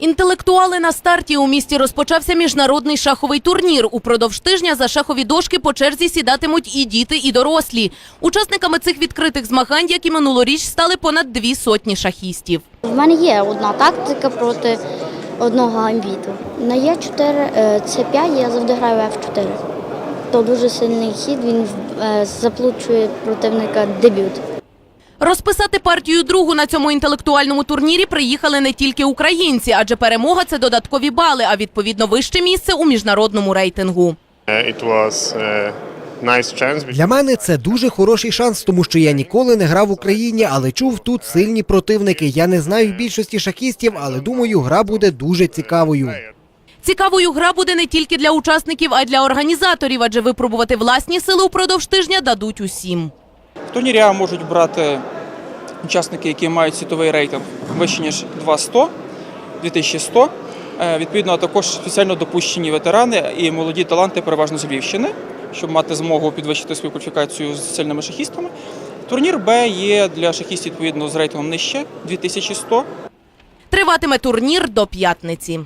Інтелектуали на старті у місті розпочався міжнародний шаховий турнір. Упродовж тижня за шахові дошки по черзі сідатимуть і діти, і дорослі. Учасниками цих відкритих змагань, як і минулоріч, стали понад дві сотні шахістів. В мене є одна тактика проти одного амбіту. На Е4, е, С5 я завжди граю F4. То дуже сильний хід, він е, заплучує противника дебют. Розписати партію другу на цьому інтелектуальному турнірі приїхали не тільки українці, адже перемога це додаткові бали, а відповідно вище місце у міжнародному рейтингу. Nice chance. Для мене це дуже хороший шанс, тому що я ніколи не грав в Україні, але чув тут сильні противники. Я не знаю більшості шахістів, але думаю, гра буде дуже цікавою. Цікавою гра буде не тільки для учасників, а й для організаторів, адже випробувати власні сили упродовж тижня дадуть усім. А можуть брати учасники, які мають світовий рейтинг вище ніж 2100, 2100. Е, Відповідно, також спеціально допущені ветерани і молоді таланти, переважно з Львівщини, щоб мати змогу підвищити свою кваліфікацію з сильними шахістами. Турнір Б є для шахістів відповідно з рейтингом нижче 2100. Триватиме турнір до п'ятниці.